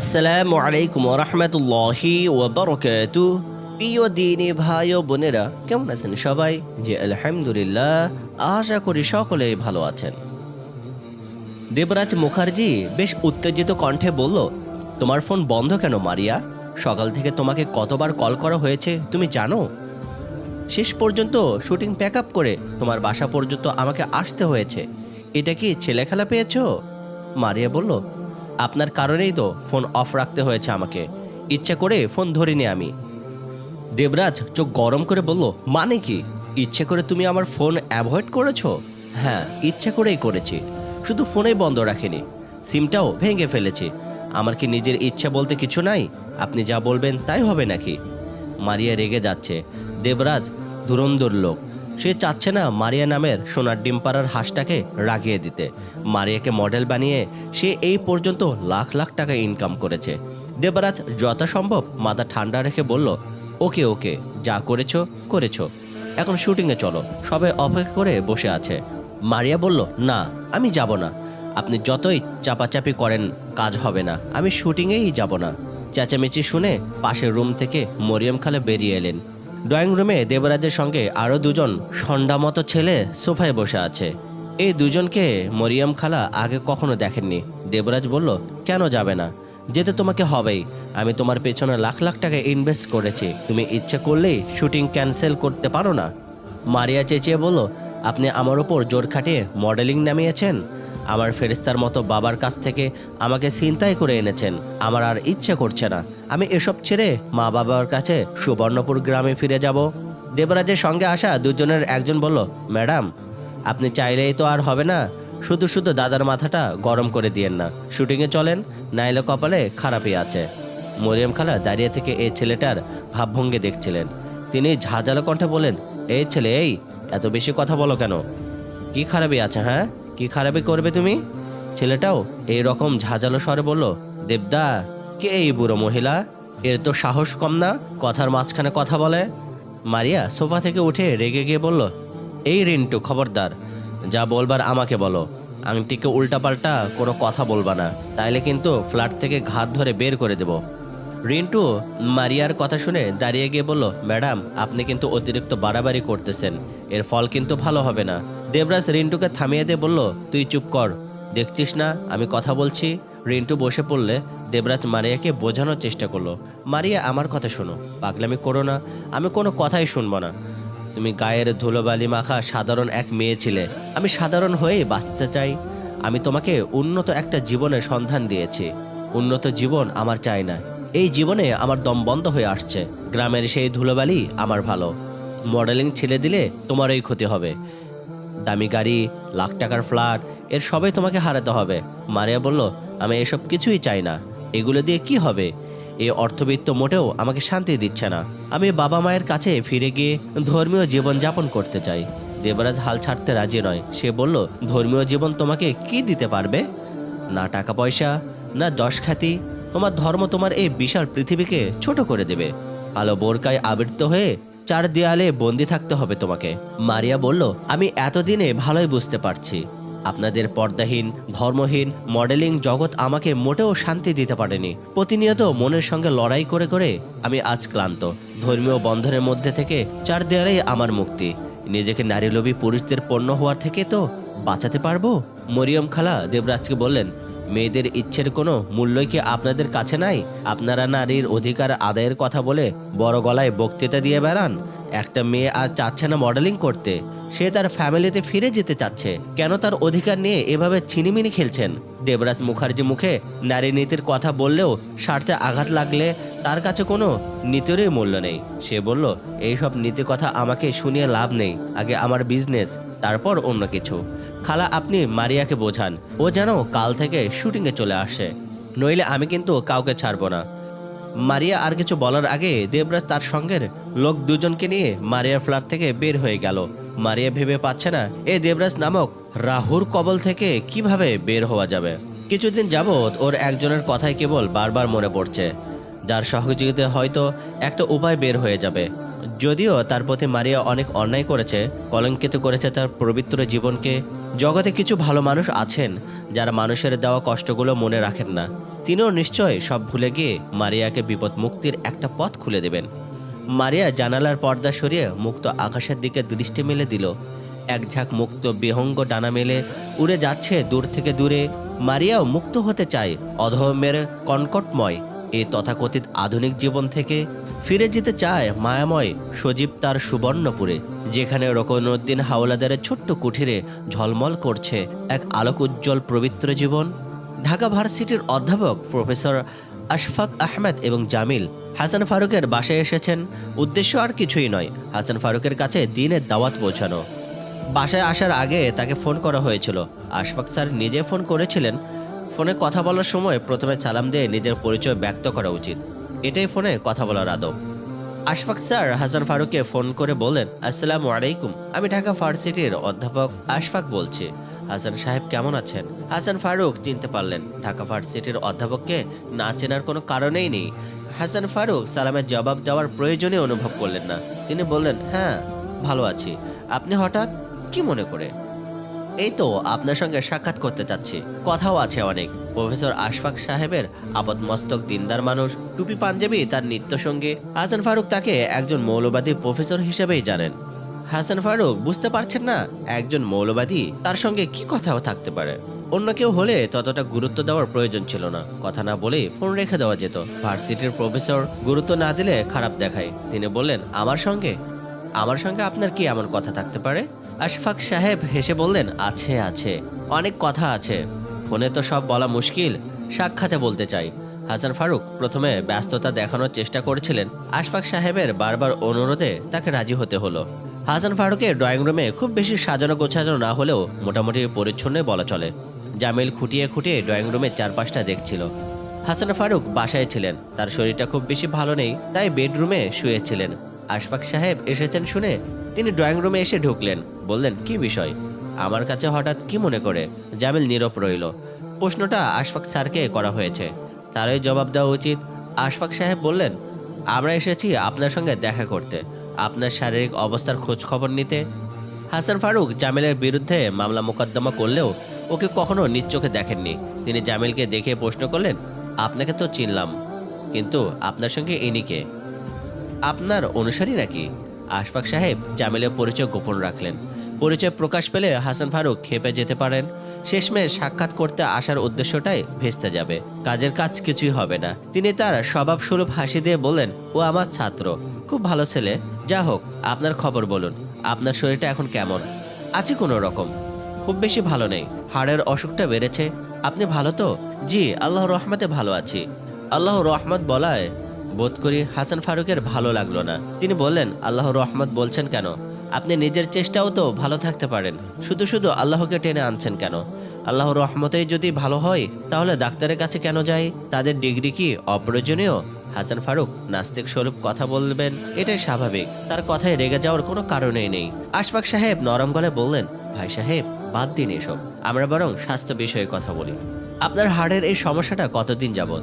আসসালামু আলাইকুম রহমতুল্লাহি ওবরকাতু। প্রিয় দিনী ভাই ও বোনেরা, কেমন আছেন সবাই? যে আলহামদুলিল্লাহ, আশা করি সকলেই ভালো আছেন। দেবরাজ মুখার্জি বেশ উত্তেজিত কণ্ঠে বলল, তোমার ফোন বন্ধ কেন মারিয়া? সকাল থেকে তোমাকে কতবার কল করা হয়েছে, তুমি জানো? শেষ পর্যন্ত শুটিং প্যাক আপ করে তোমার বাসা পর্যন্ত আমাকে আসতে হয়েছে। এটা কি ছেলে খেলা পেয়েছ? মারিয়া বলল আপনার কারণেই তো ফোন অফ রাখতে হয়েছে আমাকে। ইচ্ছা করে ফোন ধরিনি আমি। দেবরাজ চোখ গরম করে বলল মানে কি? ইচ্ছে করে তুমি আমার ফোন অ্যাভয়েড করেছ? হ্যাঁ ইচ্ছে করেই করেছি। শুধু ফোনেই বন্ধ রাখিনি। সিমটাও ভেঙে ফেলেছি। আমার কি নিজের ইচ্ছা বলতে কিছু নাই? আপনি যা বলবেন তাই হবে নাকি? মারিয়া রেগে যাচ্ছে। দেবরাজ ধুরন্ধর লোক। সে চাচ্ছে না মারিয়া নামের সোনার ডিমপাড়ার হাঁসটাকে রাগিয়ে দিতে। মারিয়াকে মডেল বানিয়ে সে এই পর্যন্ত লাখ লাখ টাকা ইনকাম করেছে। দেবরাজ যথাসম্ভব মাথা ঠান্ডা রেখে বলল, ওকে ওকে, যা করেছ, করেছ। এখন শুটিংয়ে চলো সবাই অপেক্ষা করে বসে আছে। মারিয়া বলল, না, আমি যাব না। আপনি যতই চাপাচাপি করেন, কাজ হবে না। আমি শুটিংয়েই যাব না। চেঁচামেচি শুনে পাশের রুম থেকে মরিয়ম খালে বেরিয়ে এলেন। ড্রয়িং রুমে দেবরাজের সঙ্গে আরও দুজন সন্ডা মতো ছেলে সোফায় বসে আছে। এই দুজনকে মরিয়ম খালা আগে কখনো দেখেননি। দেবরাজ বলল, কেন যাবে না? যেতে তোমাকে হবেই। আমি তোমার পেছনে লাখ লাখ টাকা ইনভেস্ট করেছি। তুমি ইচ্ছে করলেই শুটিং ক্যান্সেল করতে পারো না। মারিয়া চেঁচিয়ে বলল, আপনি আমার ওপর জোর খাটিয়ে মডেলিং নামিয়েছেন? আমার ফেরিস্তার মতো বাবার কাছ থেকে আমাকে চিন্তাই করে এনেছেন। আমার আর ইচ্ছে করছে না। আমি এসব ছেড়ে মা বাবার কাছে সুবর্ণপুর গ্রামে ফিরে যাব। দেবরাজের সঙ্গে আসা দুজনের একজন বলল, ম্যাডাম, আপনি চাইলেই তো আর হবে না। শুধু শুধু দাদার মাথাটা গরম করে দিয়েন না। শুটিংয়ে চলেন, নাইলে কপালে খারাপই আছে। মরিয়ম খালা দাঁড়িয়ে থেকে এই ছেলেটার ভাবভঙ্গি দেখছিলেন। তিনি ঝাঁঝালো কণ্ঠে বলেন এই ছেলে, এই, এত বেশি কথা বলো কেন? কি খারাপই আছে হ্যাঁ? কি খারাপই করবে তুমি? ছেলেটাও এই রকম ঝাঁঝালো স্বরে বলল, দেবদা কে এই বুড়ো মহিলা? এর তো সাহস কম না, কথার মাঝখানে কথা বলে। মারিয়া সোফা থেকে উঠে রেগে গিয়ে বলল, এই রিন্টু, খবরদার, যা বলবার আমাকে বলো। আংটিকে উল্টাপাল্টা কোনো কথা বলবা না, তাইলে কিন্তু ফ্ল্যাট থেকে ঘাট ধরে বের করে দেব। রিন্টু মারিয়ার কথা শুনে দাঁড়িয়ে গিয়ে বলল, ম্যাডাম, আপনি কিন্তু অতিরিক্ত বাড়াবাড়ি করতেছেন, এর ফল কিন্তু ভালো হবে না। দেবরাজ রিন্টুকে থামিয়ে দিয়ে বলল, তুই চুপ কর, দেখছিস না, আমি কথা বলছি? রিন্টু বসে পড়লে দেবরাজ মারিয়াকে বোঝানোর চেষ্টা করল, মারিয়া, আমার কথা শোনো, পাগলামি করো না, আমি কোনো কথাই শুনব না। তুমি গায়ের ধুলোবালি মাখা সাধারণ এক মেয়ে ছিলে, আমি সাধারণ হয়েই বাঁচতে চাই। আমি তোমাকে উন্নত একটা জীবনের সন্ধান দিয়েছি, উন্নত জীবন আমার চাই না। এই জীবনে আমার দম বন্ধ হয়ে আসছে, গ্রামের সেই ধুলোবালি আমার ভালো। মডেলিং ছেড়ে দিলে তোমারই ক্ষতি হবে। দামি গাড়ি, লাখ টাকার ফ্ল্যাট, এর সবাই তোমাকে হারাতে হবে। মারিয়া বলল, আমি এসব কিছুই চাই না। এগুলো দিয়ে কি হবে? এই অর্থবিত্ত মোটেও আমাকে শান্তি দিচ্ছে না। আমি বাবা মায়ের কাছে ফিরে গিয়ে ধর্মীয় জীবন যাপন করতে চাই। দেবরাজ হাল ছাড়তে রাজি নয়। সে বলল, ধর্মীয় জীবন তোমাকে কি দিতে পারবে? না টাকা পয়সা, না যশ খ্যাতি, তোমার ধর্ম তোমার এই বিশাল পৃথিবীকে ছোট করে দেবে। কালো বোরকায় আবৃত হয়ে চার দেয়ালে বন্দি থাকতে হবে তোমাকে। মারিয়া বলল, আমি এতদিনে ভালোই বুঝতে পারছি। আপনাদের পর্দাহীন, ধর্মহীন, মডেলিং জগৎ আমাকে মোটেও শান্তি দিতে পারেনি। প্রতিনিয়ত মনের সঙ্গে লড়াই করে করে আমি আজ ক্লান্ত। ধর্মীয় বন্ধনের মধ্যে থেকে চার দেয়ালেই আমার মুক্তি। নিজেকে নারীলোভী পুরুষদের পণ্য হওয়ার থেকে তো বাঁচাতে পারব? মরিয়ম খালা দেবরাজকে বললেন, মেয়েদের ইচ্ছের কোনো মূল্যই কি আপনাদের কাছে নাই? আপনারা নারীর অধিকার আদায়ের কথা বলে বড় গলায় বক্তৃতা দিয়ে বেড়ান? একটা মেয়ে আর চাচ্ছে না মডেলিং করতে। সে তার ফ্যামিলিতে ফিরে যেতে চাচ্ছে। কেন তার অধিকার নিয়ে এভাবে ছিনিমিনি খেলছেন? দেবরাজ মুখার্জি মুখে নারী নীতির কথা বললেও স্বার্থে আঘাত লাগলে তার কাছে কোনো নীতিরই মূল্য নেই। সে বলল, এইসব নীতি কথা আমাকে শুনিয়ে লাভ নেই। আগে আমার বিজনেস তারপর অন্য কিছু। খালা, আপনি মারিয়াকে বোঝান। ও যেন কাল থেকে শুটিংয়ে চলে আসে নইলে আমি কিন্তু কাউকে ছাড়বো না। মারিয়া আর কিছু বলার আগে দেবরাজ তার সঙ্গের লোক দুজনকে নিয়ে মারিয়ার ফ্ল্যাট থেকে বের হয়ে গেল। মারিয়া ভেবে পাচ্ছে না এই দেবরাজ নামক রাহুর কবল থেকে কীভাবে বের হওয়া যাবে। কিছুদিন যাবৎ ওর একজনের কথাই কেবল বারবার মনে পড়ছে। যার সহযোগিতা হয়তো একটা উপায় বের হয়ে যাবে। যদিও তার প্রতি মারিয়া অনেক অন্যায় করেছে, কলঙ্কিত করেছে তার পবিত্র জীবনকে, জগতে কিছু ভালো মানুষ আছেন যারা মানুষের দেওয়া কষ্টগুলো মনে রাখেন না। তিনিও নিশ্চয় সব ভুলে গিয়ে মারিয়াকে বিপদ মুক্তির একটা পথ খুলে দেবেন। মারিয়া জানালার পর্দা সরিয়ে মুক্ত আকাশের দিকে দৃষ্টি মেলে দিল। এক ঝাঁক মুক্ত বিহঙ্গ ডানা মেলে উড়ে যাচ্ছে দূর থেকে দূরে। মারিয়াও মুক্ত হতে চায় অধমের কনকটময় এই তথাকথিত আধুনিক জীবন থেকে। ফিরে যেতে চায় মায়াময় সজীব তার সুবর্ণপুরে, যেখানে রকনুদ্দিন হাওলাদারের ছোট্ট কুঠিরে ঝলমল করছে এক আলোক উজ্জ্বল পবিত্র জীবন। ঢাকা ভার্সিটির অধ্যাপক প্রফেসর আশফাক আহমেদ এবং জামিল। হাসান ফারুকের বাসায় এসেছেন। উদ্দেশ্য আর কিছুই নয়, হাসান ফারুকের কাছে দিনের দাওয়াত পৌঁছানো। বাসায় আসার আগে তাকে ফোন করা হয়েছিল। আশফাক স্যার নিজে ফোন করেছিলেন। ফোনে কথা বলার সময় প্রথমে সালাম দিয়ে নিজের পরিচয় ব্যক্ত করা উচিত। এটাই ফোনে কথা বলার আদব। আশফাক স্যার হাসান ফারুককে ফোন করে বললেন, আসসালামু আলাইকুম, আমি ঢাকা ভার্সিটির অধ্যাপক আশফাক বলছি। হাসান সাহেব কেমন আছেন? হাসান ফারুক, চিনতে পারলেন, ঢাকা ভার্সিটির অধ্যাপককে না চেনার কোনো কারণেই নেই। হাসান ফারুক, সালামের জবাব দেওয়ার প্রয়োজনই অনুভব করলেন না। তিনি বললেন হ্যাঁ ভালো আছি। আপনি হঠাৎ কি মনে করে? এই তো, আপনার সঙ্গে সাক্ষাৎ করতে চাচ্ছি। কথাও আছে অনেক। প্রফেসর আশফাক সাহেবের আপদ মস্তক দিনদার মানুষ, টুপি পাঞ্জাবি, তার নিত্যসঙ্গী। হাসান ফারুক তাকে একজন মৌলবাদী প্রফেসর হিসেবেই জানেন। হাসান ফারুক, বুঝতে পারছেন না একজন মৌলবাদী তার সঙ্গে কি কথা থাকতে পারে। অন্য কেউ হলে ততটা গুরুত্ব দেওয়ার প্রয়োজন ছিল না। কথা না বলেই ফোন রেখে দেওয়া যেত। ভার্সিটির প্রফেসর গুরুত্ব না দিলে খারাপ দেখায়। তিনি বললেন, আমার সঙ্গে? আমার সঙ্গে আপনার কি এমন কথা থাকতে পারে? আশফাক সাহেব হেসে বললেন, আছে আছে। অনেক কথা আছে। ফোনে তো সব বলা মুশকিল। সাক্ষাতে বলতে চাই। হাসান ফারুক প্রথমে ব্যস্ততা দেখানোর চেষ্টা করেছিলেন। আশফাক সাহেবের বারবার অনুরোধে তাকে রাজি হতে হলো। হাসান ফারুকের ড্রয়িং রুমে খুব বেশি সাজানো গোছানো না হলেও মোটামুটি পরিচ্ছন্নই বলা চলে। জামিল খুঁটিয়ে খুঁটিয়ে ড্রয়িং রুমের চারপাশটা দেখছিল। হাসান ফারুক বাসায় ছিলেন, তার শরীরটা খুব বেশি ভালো নেই, তাই বেডরুমে শুয়েছিলেন। আশফাক সাহেব এসেছেন শুনে তিনি ড্রয়িং রুমে এসে ঢুকলেন, বললেন, কি বিষয়? আমার কাছে হঠাৎ কি মনে করে? জামিল নীরব রইল। প্রশ্নটা আশফাক স্যারকে করা হয়েছে। তারই জবাব দেওয়া উচিত। আশফাক সাহেব বললেন, আমরা এসেছি আপনার সঙ্গে দেখা করতে। আপনার শারীরিক অবস্থার খোঁজ খবর নিতে হাসান ফারুক জামিলের বিরুদ্ধে মামলা মোকদ্দমা করলেও ওকে কখনো নিজ চোখে দেখেননি। তিনি জামিলকে দেখে প্রশ্ন করলেন, আপনাকে তো চিনলাম, কিন্তু আপনার সঙ্গে ইনি কে? আপনার অনুসারী নাকি? আশফাক সাহেব জামিলের পরিচয় গোপন রাখলেন। পরিচয় প্রকাশ পেলে হাসান ফারুক খেপে যেতে পারেন। শেষমেশ সাক্ষাৎ করতে আসার উদ্দেশ্যটাই ভেস্তে যাবে। কাজের কাজ কিছুই হবে না। তিনি তার স্বভাব সুলভ হাসি দিয়ে বললেন, ও আমার ছাত্র। খুব ভালো ছেলে। যা হোক, আপনার খবর বলুন। আপনার শরীরটা এখন কেমন? আছে কোনো রকম। খুব বেশি ভালো নেই। হাড়ের অসুখটা বেড়েছে। আপনি ভালো তো? জি আল্লাহ রহমতে ভালো আছি। আল্লাহ রহমত বলায় বোধ করি হাসান ফারুকের ভালো লাগল না। তিনি বললেন আল্লাহ রহমত বলছেন কেন? আপনি নিজের চেষ্টাও তো ভালো থাকতে পারেন। শুধু শুধু আল্লাহকে টেনে আনছেন কেন? আল্লাহর রহমতেই যদি ভালো হয়, তাহলে ডাক্তারের কাছে কেন যাই? তাদের ডিগ্রি কি অপ্রয়োজনীয়? হাসান ফারুক, নাস্তিক স্বরূপ কথা বলবেন, এটাই স্বাভাবিক। তার কথায় রেগে যাওয়ার কোনো কারণেই নেই। আশফাক সাহেব নরম গলে বললেন, ভাই সাহেব, বাদ দিন এসব। আমরা বরং স্বাস্থ্য বিষয়ে কথা বলি। আপনার হাড়ের এই সমস্যাটা কতদিন যাবত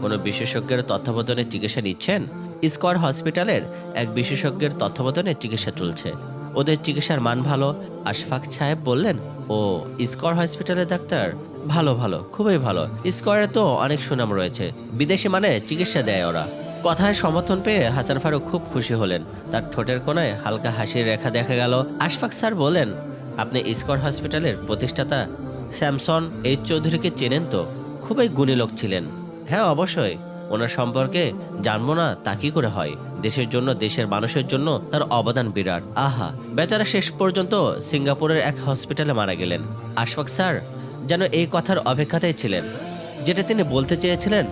কোনো বিশেষজ্ঞের তত্ত্বাবধানে চিকিৎসা নিচ্ছেন? স্কোয়ার হসপিটালের এক বিশেষজ্ঞের তত্ত্বাবধানে চিকিৎসা চলছে। ওদের চিকিৎসার মান ভালো। আশফাক সাহেব বললেন, ও স্কোয়ার হসপিটালের ডাক্তার? ভালো ভালো, খুবই ভালো। স্কোয়ারে তো অনেক সুনাম রয়েছে। বিদেশি মানে চিকিৎসা দেয় ওরা। কথায় সমর্থন পেয়ে হাসান ফারুক খুব খুশি হলেন। তার ঠোঁটের কোনায় হালকা হাসির রেখা দেখা গেল। আশফাক স্যার বলেন আপনি স্কোয়ার হসপিটালের প্রতিষ্ঠাতা স্যামসন এইচ চৌধুরীকে চেনেন তো? খুবই গুণী লোক ছিলেন। হ্যাঁ অবশ্যই। ওনার সম্পর্কে জানব না তা কি করে হয়? দেশের জন্য, দেশের মানুষের জন্য তার অবদান বিরাট। আহা, বেচারা শেষ পর্যন্ত সিঙ্গাপুরের এক হসপিটালে মারা গেলেন। আশফাক স্যার যেন এই কথার অপেক্ষাতেই ছিলেন। যেটা তিনি বলতে চেয়েছিলেন,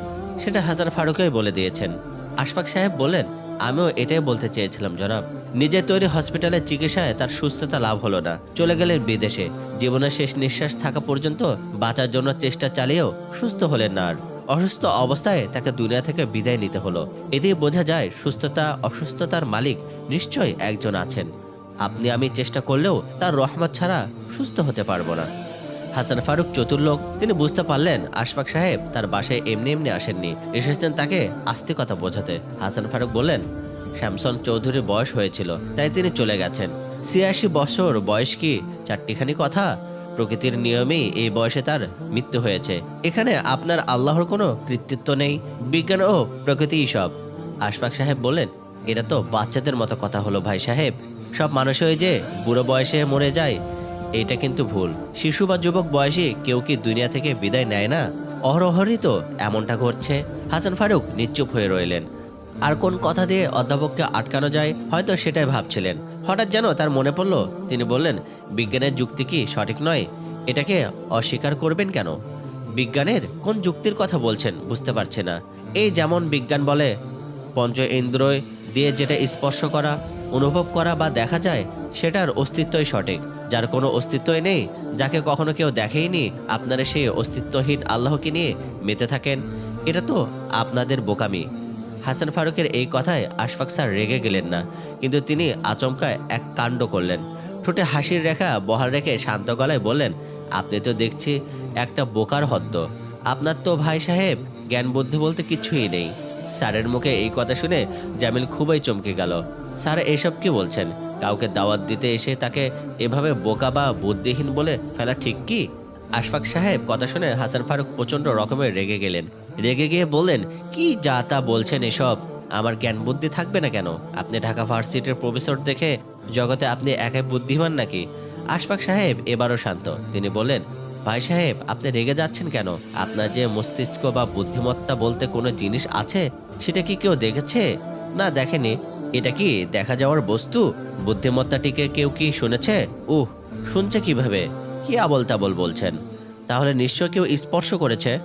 সেটা হাসান ফারুকই বলে দিয়েছেন। আশফাক সাহেব বলেন আমিও এটাই বলতে চেয়েছিলাম, জনাব। নিজের তৈরি হসপিটালের চিকিৎসায় তার সুস্থতা লাভ হলো না। চলে গেলেন বিদেশে। জীবনের শেষ নিঃশ্বাস থাকা পর্যন্ত বাঁচার জন্য চেষ্টা চালিয়েও সুস্থ হলেন না আর। অসুস্থ অবস্থায় তাকে দুনিয়া থেকে বিদায় নিতে হলো। এতেই বোঝা যায় সুস্থতা, অসুস্থতার মালিক নিশ্চয়ই একজন আছেন। আপনি আমি চেষ্টা করলেও তার রহমত ছাড়া সুস্থ হতে পারব না। হাসান ফারুক চতুর লোক তিনি বুঝতে পারলেন আশফাক সাহেব তার বাসায় এমনি এমনি আসেননি। এসেছেন তাকে আস্তিকতা বোঝাতে। হাসান ফারুক বললেন, শ্যামসন চৌধুরীর বয়স হয়েছিল, তাই তিনি চলে গেছেন। ছিয়াশি বছর বয়স কি? চারটিখানি কথা প্রকৃতির নিয়মেই এই বয়সে তার মৃত্যু হয়েছে। এখানে আপনার আল্লাহর কোনো কৃতিত্ব নেই, বিজ্ঞান ও প্রকৃতিই সব। আশফাক সাহেব বললেন, এটা তো বাচ্চাদের মতো কথা হলো ভাই সাহেব। সব মানুষ হয়ে যে বুড়ো বয়সে মরে যায়, এটা কিন্তু ভুল। শিশু বা যুবক বয়সী কেউ কি দুনিয়া থেকে বিদায় নেয় না? অহরহরই তো এমনটা ঘটছে। হাসান ফারুক নিশ্চুপ হয়ে রইলেন। আর কোন কথা দিয়ে অধ্যাপককে আটকানো যায়, হয়তো সেটাই ভাবছিলেন। হঠাৎ যেন তার মনে পড়ল, তিনি বললেন, বিজ্ঞানের যুক্তি কি সঠিক নয়? এটাকে অস্বীকার করবেন কেন? বিজ্ঞানের কোন যুক্তির কথা বলছেন বুঝতে পারছে না। এই যেমন বিজ্ঞান বলে, পঞ্চ ইন্দ্রয় দিয়ে যেটা স্পর্শ করা, অনুভব করা বা দেখা যায়, সেটার অস্তিত্বই সঠিক। যার কোনো অস্তিত্বই নেই, যাকে কখনো কেউ দেখেইনি, আপনারা সেই অস্তিত্বহীন আল্লাহকে নিয়ে মেতে থাকেন। এটা তো আপনাদের বোকামি। হাসান ফারুকের এই কথায় আশফাক স্যার রেগে গেলেন না, কিন্তু তিনি আচমকা এক কাণ্ড করলেন। ঠোঁটে হাসির রেখা বহাল রেখে শান্ত গলায় বললেন, আপনি তো দেখছি একটা বোকার হদ্দ আপনার তো ভাই সাহেব জ্ঞান বুদ্ধি বলতে কিছুই নেই। স্যারের মুখে এই কথা শুনে জামিল খুবই চমকে গেল। স্যার, এসব কি বলছেন? কাউকে দাওয়াত দিতে এসে তাকে এভাবে বোকা বা বুদ্ধিহীন বলে ফেলা ঠিক কি? আশফাক সাহেব কথা শুনে হাসান ফারুক প্রচণ্ড রকমের রেগে গেলেন। রেগে গিয়ে বললেন, কি যা তা বলছেন এসব? আমার জ্ঞান বুদ্ধি থাকবে না কেন? আপনি ঢাকা ভার্সিটির প্রফেসর দেখে জগতে আপনি একাই বুদ্ধিমান নাকি? আশফাক সাহেব এবারও শান্ত। তিনি বললেন, ভাই সাহেব, আপনি রেগে যাচ্ছেন কেন? আপনার যে মস্তিষ্ক বা বুদ্ধিমত্তা বলতে কোনো জিনিস আছে, সেটা কি কেউ দেখেছে? না, দেখেনি। এটা কি দেখা যাওয়ার বস্তু? বুদ্ধিমত্তাটিকে কেউ কি শুনেছে? উহ, শুনছে কীভাবে? কি আবল তাবল বলছেন? তাহলে নিশ্চয় কেউ স্পর্শ করেছে?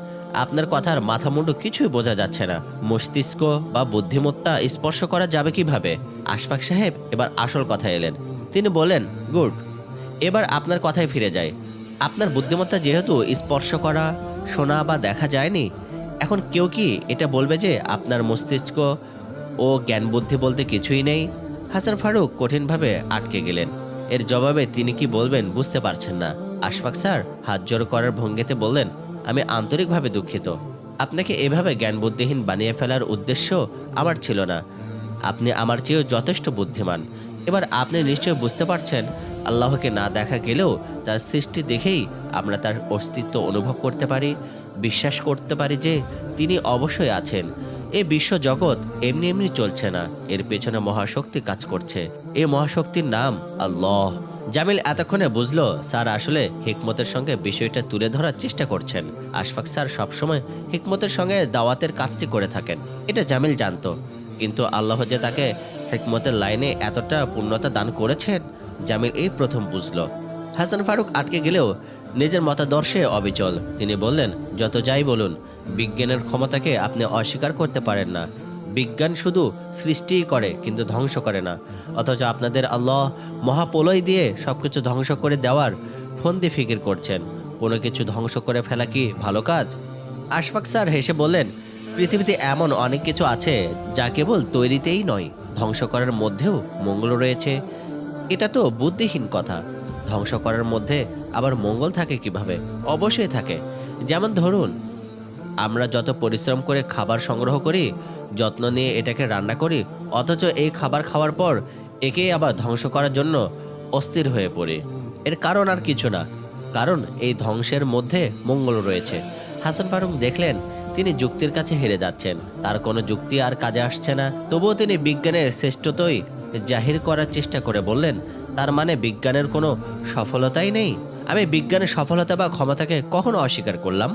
আপনার কথার মাথা মুন্ডু কিছুই বোঝা যাচ্ছে না। মস্তিষ্ক বা বুদ্ধিমত্তা স্পর্শ করা যাবে কীভাবে? আশফাক সাহেব এবার আসল কথা এলেন। তিনি বলেন গুড, এবার আপনার কথায় ফিরে যায় আপনার বুদ্ধিমত্তা যেহেতু স্পর্শ করা, শোনা বা দেখা যায়নি, এখন কেউ কি এটা বলবে যে আপনার মস্তিষ্ক ও জ্ঞান বুদ্ধি বলতে কিছুই নেই? হাসান ফারুক কঠিনভাবে আটকে গেলেন। এর জবাবে তিনি কি বলবেন বুঝতে পারছেন না। আশফাক স্যার হাত জোর করার ভঙ্গিতে বললেন আমি আন্তরিকভাবে দুঃখিত। আপনাকে এভাবে জ্ঞান বুদ্ধিহীন বানিয়ে ফেলার উদ্দেশ্য আমার ছিল না। আপনি আমার চেয়েও যথেষ্ট বুদ্ধিমান। এবার আপনি নিশ্চয় বুঝতে পারছেন, আল্লাহকে না দেখা গেলেও তার সৃষ্টি দেখেই আমরা তার অস্তিত্ব অনুভব করতে পারি, বিশ্বাস করতে পারি যে তিনি অবশ্যই আছেন। এই বিশ্ব জগৎ এমনি এমনি চলছে না। এর পেছনে মহাশক্তি কাজ করছে। এই মহাশক্তির নাম আল্লাহ। জামিল এতক্ষণে বুঝলো স্যার আসলে হিকমতের সঙ্গে বিষয়টা তুলে ধরার চেষ্টা করছেন। আশফাক স্যার সবসময় হিকমতের সঙ্গে দাওয়াতের কাজটি করে থাকেন, এটা জামিল জানতো। কিন্তু আল্লাহ যে তাকে হিকমতের লাইনে এতটা পূর্ণতা দান করেছেন, জামিল এই প্রথম বুঝল। হাসান ফারুক আটকে গেলেও নিজের মতাদর্শে অবিচল। তিনি বললেন, যত যাই বলুন, বিজ্ঞানের ক্ষমতাকে আপনি অস্বীকার করতে পারেন না। বিজ্ঞান শুধু সৃষ্টিই করে, কিন্তু ধ্বংস করে না। অথচ আপনাদের আল্লাহ মহাপলয় দিয়ে সবকিছু ধ্বংস করে দেওয়ার ফন্দি ফিকির করছেন। কোনো কিছু ধ্বংস করে ফেলা কি ভালো কাজ? আশফাক স্যার হেসে বললেন, পৃথিবীতে এমন অনেক কিছু আছে যা কেবল তৈরিতেই নয়, ধ্বংস করার মধ্যেও মঙ্গল রয়েছে। এটা তো বুদ্ধিহীন কথা। ধ্বংস করার মধ্যে আবার মঙ্গল থাকে কীভাবে? অবশ্যই থাকে। যেমন ধরুন আমরা যত পরিশ্রম করে খাবার সংগ্রহ করি, যত্ন নিয়ে এটাকে রান্না করি, অথচ এই খাবার খাওয়ার পর একেই আবার ধ্বংস করার জন্য অস্থির হয়ে পড়ি। এর কারণ আর কিছু না, কারণ এই ধ্বংসের মধ্যে মঙ্গল রয়েছে। হাসান ফারুক দেখলেন, তিনি যুক্তির কাছে হেরে যাচ্ছেন। তার কোনো যুক্তি আর কাজে আসছে না। তবুও তিনি বিজ্ঞানের শ্রেষ্ঠতই জাহির করার চেষ্টা করে বললেন, তার মানে বিজ্ঞানের কোনো সফলতাই নেই? আমি বিজ্ঞানের সফলতা বা ক্ষমতাকে কখনো অস্বীকার করলাম।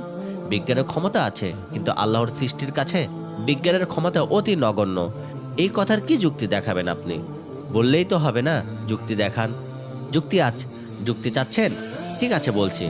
বিজ্ঞানের ক্ষমতা আছে, কিন্তু আল্লাহর সৃষ্টির কাছে বিজ্ঞানের ক্ষমতা অতি নগণ্য। এই কথার কি যুক্তি দেখাবেন আপনি? বললেই তো হবে না, যুক্তি দেখান। যুক্তি আছে, যুক্তি চাচ্ছেন? ঠিক আছে, বলছি।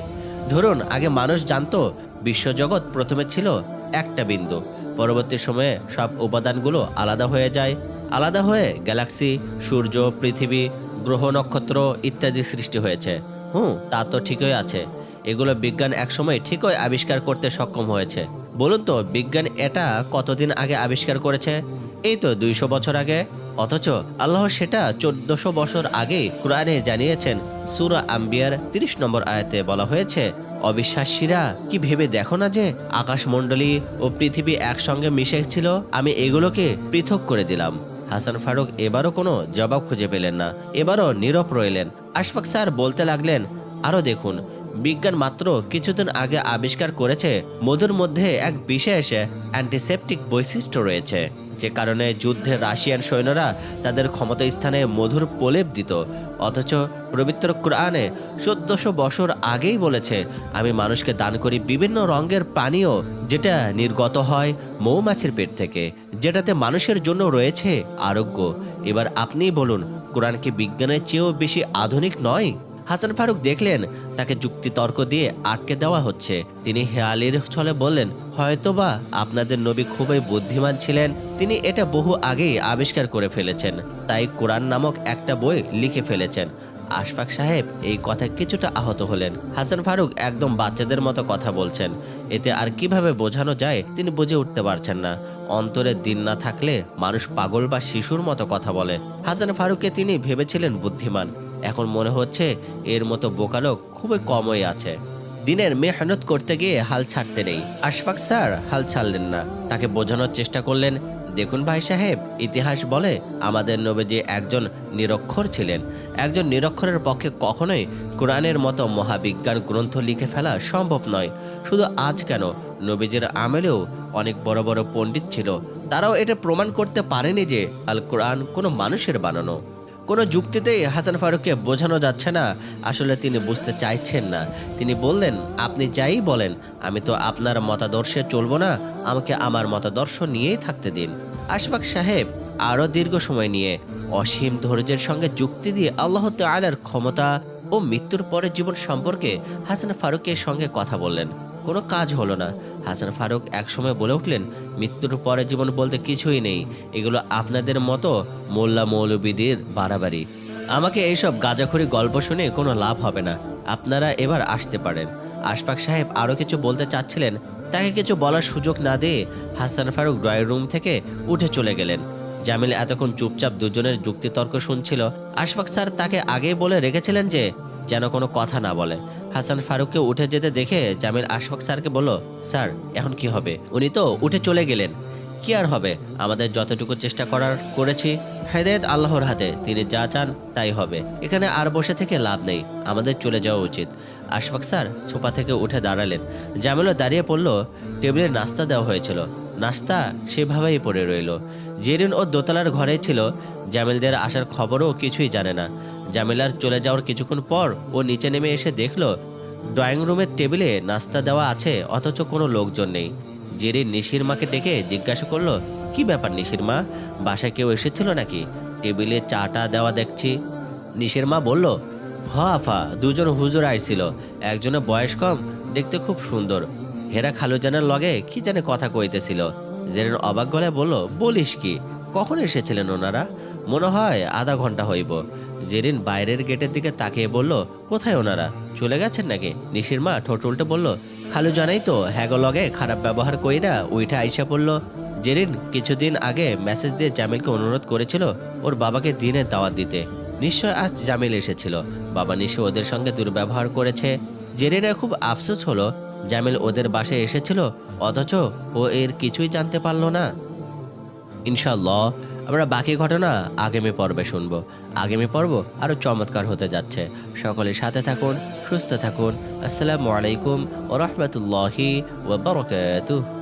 ধরুন, আগে মানুষ জানতো, বিশ্বজগৎ প্রথমে ছিল একটা বিন্দু। পরবর্তী সময়ে সব উপাদানগুলো আলাদা হয়ে যায়। আলাদা হয়ে গ্যালাক্সি, সূর্য, পৃথিবী, গ্রহ, নক্ষত্র ইত্যাদি সৃষ্টি হয়েছে। হুম, তা তো ঠিকই আছে। এগুলো বিজ্ঞান একসময় ঠিকই আবিষ্কার করতে সক্ষম হয়েছে। বলুন তো, বিজ্ঞান এটা কতদিন আগে আবিষ্কার করেছে? এই তো দুইশো বছর আগে। অথচ আল্লাহ সেটা চোদ্দশো বছর আগে কোরআনে জানিয়েছেন, সুরা আম্বিয়ার তিরিশ নম্বর আয়াতে বলা হয়েছে অবিশ্বাসীরা কি ভেবে দেখো না যে আকাশমণ্ডলী ও পৃথিবী একসঙ্গে মিশে ছিল আমি এগুলোকে পৃথক করে দিলাম। হাসান ফারুক এবারও কোনো জবাব খুঁজে পেলেন না। এবারও নীরব রইলেন। আশফাক স্যার বলতে লাগলেন আরও দেখুন বিজ্ঞান মাত্র কিছুদিন আগে আবিষ্কার করেছে মধুর মধ্যে এক বিশেষ অ্যান্টিসেপটিক বৈশিষ্ট্য রয়েছে, যে কারণে যুদ্ধে রাশিয়ান সৈন্যরা তাদের ক্ষমতা স্থানে মধুর প্রলেপ দিত। অথচ পবিত্র কোরআনে চোদ্দশো বছর আগেই বলেছে, আমি মানুষকে দান করি বিভিন্ন রঙের পানীয়, যেটা নির্গত হয় মৌমাছির পেট থেকে, যেটাতে মানুষের জন্য রয়েছে আরোগ্য। এবার আপনিই বলুন, কোরআন কি বিজ্ঞানের চেয়েও বেশি আধুনিক নয়? হাসান ফারুক দেখলেন, তাকে যুক্তি তর্ক দিয়ে আটকে দেওয়া হচ্ছে। তিনি হেয়ালির ছলে বললেন, হয়তোবা আপনাদের নবী খুবই বুদ্ধিমান ছিলেন। তিনি এটা বহু আগেই আবিষ্কার করে ফেলেছেন। তাই কোরআন নামক একটা বই লিখে ফেলেছেন। আশফাক সাহেব এই কথায় কিছুটা আহত হলেন। হাসান ফারুক একদম বাচ্চাদের মতো কথা বলছেন। এতে আর কীভাবে বোঝানো যায়, তিনি বুঝে উঠতে পারছেন না। অন্তরে দিন না থাকলে মানুষ পাগল বা শিশুর মতো কথা বলে। হাসান ফারুককে তিনি ভেবেছিলেন বুদ্ধিমান। এখন মনে হচ্ছে এর মতো বোকালোক খুবই কমই আছে। দিনের মেহনত করতে গিয়ে হাল ছাড়তে নেই। আশফাক স্যার হাল ছাড়লেন না। তাকে বোঝানোর চেষ্টা করলেন, দেখুন ভাই সাহেব, ইতিহাস বলে আমাদের নবীজি একজন নিরক্ষর ছিলেন। একজন নিরক্ষরের পক্ষে কখনোই কোরআনের মতো মহাবিজ্ঞান গ্রন্থ লিখে ফেলা সম্ভব নয়। শুধু আজ কেন নবীজির আমেলেও অনেক বড় বড় পণ্ডিত ছিল। তারাও এটা প্রমাণ করতে পারেনি যে আল কোরআন কোনো মানুষের বানানো। কোনো যুক্তিতেই হাসান ফারুককে বোঝানো যাচ্ছে না। আসলে তিনি বুঝতে চাইছেন না। তিনি বললেন, আপনি যাই বলেন, আমি তো আপনার মতাদর্শে চলবো না। আমাকে আমার মতাদর্শ নিয়েই থাকতে দিন। আশফাক সাহেব আরও দীর্ঘ সময় নিয়ে অসীম ধৈর্যের সঙ্গে যুক্তি দিয়ে আল্লাহ তাআলার ক্ষমতা ও মৃত্যুর পরের জীবন সম্পর্কে হাসান ফারুকের সঙ্গে কথা বললেন। কোনো কাজ হলো না। হাসান ফারুক একসময় বলে উঠলেন, মৃত্যুর পরে জীবন বলতে কিছুই নেই। এগুলো আপনাদের মতো মোল্লা মৌলবীদের বাড়াবাড়ি। আমাকে এইসব গাজাখুরি গল্প শুনে কোনো লাভ হবে না। আপনারা এবার আসতে পারেন। আশফাক সাহেব আরও কিছু বলতে চাচ্ছিলেন, তাকে কিছু বলার সুযোগ না দিয়ে হাসান ফারুক ড্রয়িং রুম থেকে উঠে চলে গেলেন। জামিল এতক্ষণ চুপচাপ দুজনের যুক্তিতর্ক শুনছিল। আশফাক স্যার তাকে আগেই বলে রেখেছিলেন যে যেন কোনো কথা না বলে। হাসান ফারুককে উঠে যেতে দেখে জামিল আশফাক স্যারকে বলল, স্যার, এখন কি হবে? উনি তো উঠে চলে গেলেন। কি আর হবে? আমাদের যতটুকু চেষ্টা করার করেছি, হেদায়ত আল্লাহর হাতে। তিনি যা চান, তাই হবে। এখানে আর বসে থেকে লাভ নেই। আমাদের চলে যাওয়া উচিত। আশফাক স্যার সোফা থেকে উঠে দাঁড়ালেন। জামিলও দাঁড়িয়ে পড়ল। টেবিলে নাস্তা দেওয়া হয়েছিল। নাস্তা সেভাবেই পড়ে রইল। জেরিন ও দোতলার ঘরে ছিল। জামিলদের আসার খবরও কিছুই জানে না। জামিলার চলে যাওয়ার কিছুক্ষণ পর ও নিচে নেমে এসে দেখল, ড্রয়িং রুমের টেবিলে নাস্তা দেওয়া আছে, অথচ কোনো লোকজন নেই। জেরিন নিশির মাকে ডেকে জিজ্ঞাসা করল, কি ব্যাপার নিশির মা? বাসায় কেউ এসেছিল নাকি? টেবিলে চাটা দেওয়া দেখছি। নিশির মা বলল, হ আফা দুজন হুজুর আইছিল। একজনের বয়স কম, দেখতে খুব সুন্দর। হেরা খালুজানের লগে কি জানে কথা কইতেছিল। জেরেন অবাক গলায় বলল, বলিস কি? কখন এসেছিলেন ওনারা? মনে হয় আধা ঘণ্টা হইব। জেরিন বাইরের গেটের দিকে তাকিয়ে বলল, কোথায় ওনারা? চলে গেছেন নাকি? নিশির মা ঠোঁট উল্টে বলল, খালু জানাই তো, হ্যাগো লগে খারাপ ব্যবহার কইরা উইঠা আইসা পড়ল। জেরিন কিছুদিন আগে মেসেজ দিয়ে জামিলকে অনুরোধ করেছিল ওর বাবাকে দিনে দাওয়াত দিতে। নিশ্চয় আজ জামিল এসেছিল। বাবা নিশ্চয় ওদের সঙ্গে দুর্ব্যবহার করেছে। জেরিনের খুব আফসোস হলো জামিল ওদের বাসে এসেছিল, অথচ ও এর কিছুই জানতে পারল না। ইনশাল্লাহ আমরা বাকি ঘটনা আগামী পর্বে শুনব। আগামী পর্ব আরও চমৎকার হতে যাচ্ছে। সকলের সাথে থাকুন, সুস্থ থাকুন। আসসালামু আলাইকুম ও রহমতুল্লাহি ওবরকাতুহ